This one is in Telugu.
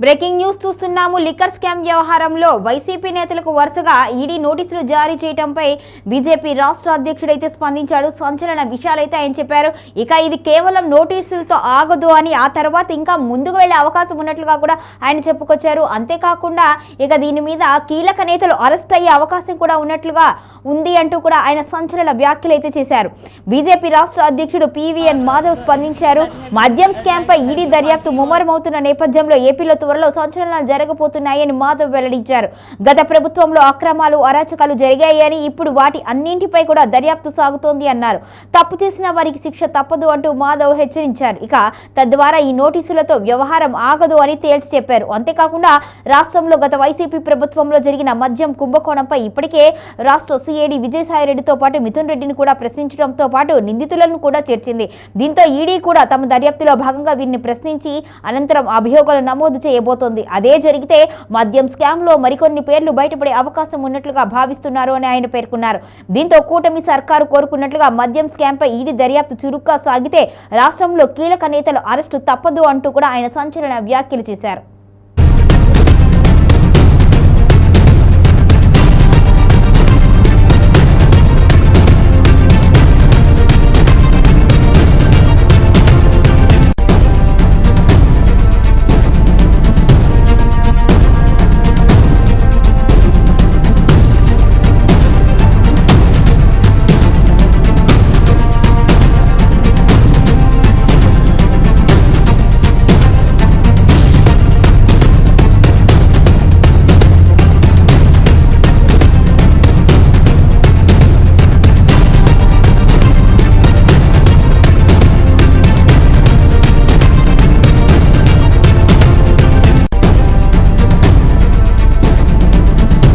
బ్రేకింగ్ న్యూస్ చూస్తున్నాము. లిక్కర్ స్కామ్ వ్యవహారంలో వైసీపీ నేతలకు వరుసగా ఈడీ నోటీసులు జారీ చేయడంపై బీజేపీ రాష్ట్ర అధ్యక్షుడైతే స్పందించాడు. సంచలన విషయాలైతే ఆయన చెప్పారు. ఇక ఇది కేవలం నోటీసులతో ఆగదు అని ఆ తర్వాత ఇంకా ముందుకు వెళ్ళే అవకాశం ఉన్నట్లుగా కూడా ఆయన చెప్పుకొచ్చారు. అంతేకాకుండా ఇక దీని మీద కీలక నేతలు అరెస్ట్ అయ్యే అవకాశం కూడా ఉన్నట్లుగా ఉంది అంటూ కూడా ఆయన సంచలన వ్యాఖ్యలు అయితే చేశారు. బీజేపీ రాష్ట్ర అధ్యక్షుడు పివిఎన్ మాధవ్ స్పందించారు. మద్యం స్కామ్ పై ఈడీ దర్యాప్తు ముమ్మరమవుతున్న నేపథ్యంలో ఏపీలో త్వరలో సంచలనాలు జరగబోతున్నాయని మాధవ్ వెల్లడించారు. గత ప్రభుత్వంలో అక్రమాలు అరాచకాలు జరిగాయని ఇప్పుడు వాటి అన్నింటిపై కూడా దర్యాప్తు సాగుతోంది అన్నారు. తప్పు చేసిన వారికి శిక్ష తప్పదు అంటూ మాధవ్ హెచ్చరించారు. ఇక తద్వారా ఈ నోటీసులతో వ్యవహారం ఆగదు అని తేల్చి చెప్పారు. అంతేకాకుండా రాష్ట్రంలో గత వైసీపీ ప్రభుత్వంలో జరిగిన మద్యం కుంభకోణంపై ఇప్పటికే రాష్ట్ర సిఐడి విజయసాయిరెడ్డితో పాటు మిథున్ రెడ్డిని కూడా ప్రశ్నించడంతో పాటు నిందితులను కూడా చేర్చింది. దీంతో ఈడీ కూడా తమ దర్యాప్తులో భాగంగా వీరిని ప్రశ్నించి అనంతరం అభియోగాలు నమోదు చేయబోతోంది. అదే జరిగితే మద్యం స్కామ్లో మరికొన్ని పేర్లు బయటపడే అవకాశం ఉన్నట్లుగా భావిస్తున్నారు అని ఆయన పేర్కొన్నారు. దీంతో కూటమి సర్కారు కోరుకున్నట్లుగా మద్యం స్కామ్ పై ఈడీ దర్యాప్తు చురుగ్గా సాగితే రాష్ట్రంలో కీలక నేతలు అరెస్టు తప్పదు అంటూ కూడా ఆయన సంచలన వ్యాఖ్యలు చేశారు.